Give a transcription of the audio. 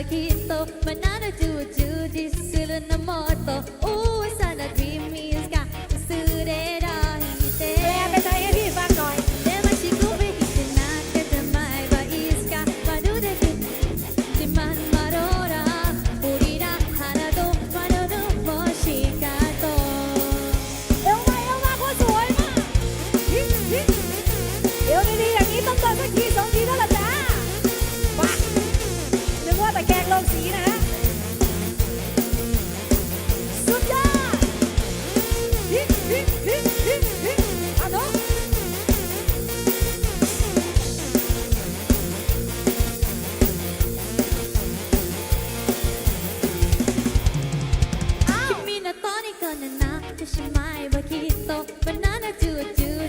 paghito Mananadu, jujitsu, na moto. Ooh, banana just my bakito banana choo choo